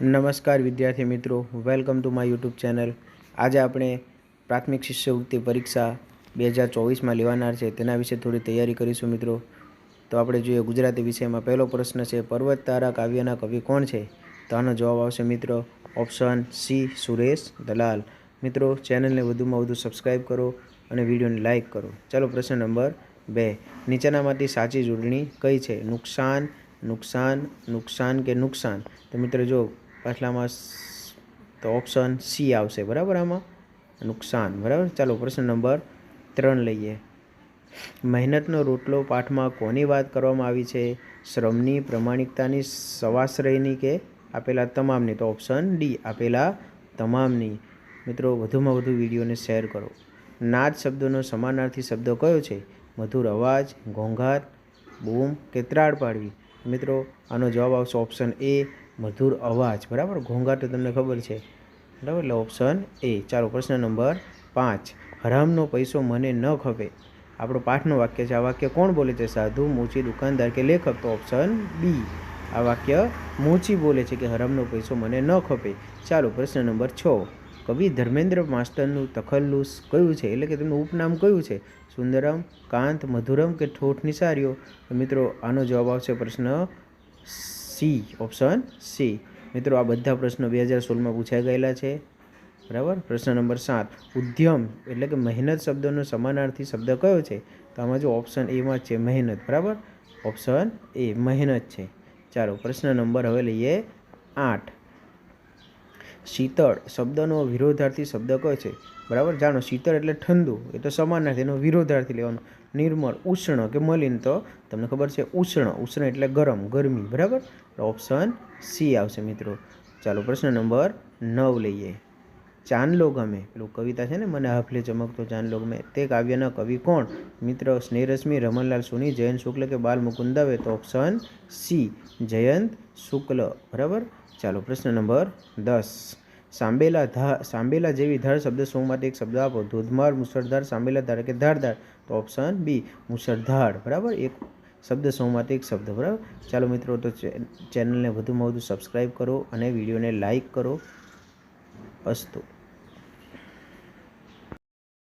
નમસ્કાર વિદ્યાર્થી મિત્રો welcome to my YouTube channel આજે આપણે પ્રાથમિક શિષ્યવૃત્તિ પરીક્ષા બે હજાર ચોવીસમાં લેવાનાર છે, તેના વિશે થોડી તૈયારી કરીશું મિત્રો. તો આપણે જોઈએ ગુજરાતી વિષયમાં પહેલો પ્રશ્ન છે પર્વત તારા કાવ્યના કવિ કોણ છે? તો આનો જવાબ આવશે મિત્રો ઓપ્શન સી, સુરેશ દલાલ. મિત્રો ચેનલને વધુમાં વધુ સબસ્ક્રાઈબ કરો અને વિડીયોને લાઇક કરો. ચાલો પ્રશ્ન નંબર બે. નીચેનામાંથી સાચી જોડણી કઈ છે? નુકસાન નુકસાન નુકસાન કે નુકસાન? તો મિત્રો, જો પાછલામાં તો ઓપ્શન સી આવશે, બરાબર આમાં? નુકસાન, બરાબર? ચાલો, પ્રશ્ન નંબર ત્રણ લઈએ. મહેનતનો રોટલો પાઠમાં કોની વાત કરવામાં આવી છે? શ્રમની, પ્રમાણિકતાની, સવાશ્રયની કે આપેલા તમામની? તો ઓપ્શન ડી આપેલા તમામની. મિત્રો, વધુમાં વધુ વિડીયોને શેર કરો. નાદ શબ્દોનો સમાનાર્થી શબ્દ કયો છે? મધુર અવાજ, ઘોંઘાટ, બૂમ કે ત્રાડ પાડવી? મિત્રો, આનો જવાબ આવશે ઓપ્શન એ મધુર અવાજ, બરાબર? ઘોંઘાટ તો તમને ખબર છે. બરાબર? એટલે ઓપ્શન એ ચાલો, પ્રશ્ન નંબર પાંચ. હરામનો પૈસો મને ન ખપે. આપણો પાઠનું વાક્ય છે. આ વાક્ય કોણ બોલે છે? સાધુ મોચી દુકાનદાર કે લેખક? તો ઓપ્શન બી આ વાક્ય મોચી બોલે છે કે હરામનો પૈસો મને ન ખપે. ચાલો, પ્રશ્ન નંબર છ. કવિ ધર્મેન્દ્ર માસ્ટરનું તખલ્લુસ કયું છે? એટલે કે તેમનું ઉપનામ કયું છે? સુંદરમ, કાંત, મધુરમ કે ઠોઠ નિસાર્યો મિત્રો, આનો જવાબ આવશે પ્રશ્ન સી ઓપ્શન સી મિત્રો, આ બધા પ્રશ્નો બે હજાર સોળમાં પૂછાઈ ગયેલા છે. બરાબર? પ્રશ્ન નંબર સાત. ઉદ્યમ, એટલે કે મહેનત શબ્દનો સમાનાર્થી શબ્દ કયો છે? તો આમાં જો ઓપ્શન એમાં છે મહેનત, બરાબર? ઓપ્શન એ મહેનત છે. ચાલો, પ્રશ્ન નંબર હવે લઈએ આઠ. શીતળ શબ્દનો વિરોધાર્થી શબ્દ કયો છે. બરાબર? જાણો, શીતળ એટલે ઠંડુ. એ તો સમાનાર્થી એનો વિરોધાર્થી લેવાનો. નિર્મળ, ઉષ્ણ કે મલિન તો તમને ખબર છે ઉષ્ણ. ઉષ્ણ એટલે ગરમ, ગરમી. બરાબર? ઓપ્શન સી આવશે મિત્રો. ચાલો, પ્રશ્ન નંબર નવ લઈએ. ચાંદલો ગમે પેલું કવિતા છે ને, મને હાફલે ચમકતો ચાંદલો ગમે તે કાવ્યના કવિ કોણ? મિત્ર સ્નેહરશ્મિ, રમણલાલ સોની, જયંત શુક્લ કે બાલ મુકુંદ તો ઓપ્શન સી, જયંત શુક્લ. બરાબર? ચાલો, પ્રશ્ન નંબર દસ. સાંબેલા ધા, સાંબેલા જેવી ધાર શબ્દ સમૂહમાંથી એક શબ્દ આપો? ધોધમાર મુસળધાર સાંબેલા ધાર કે ધારધાર તો ઓપ્શન બી મુસળધાર બરાબર? એક શબ્દ સમૂહમાંથી એક શબ્દ? બરાબર? ચાલો મિત્રો, તો ચેનલને વધુમાં વધુ સબસ્ક્રાઈબ કરો અને વિડીયોને લાઇક કરો. અસ્તુ.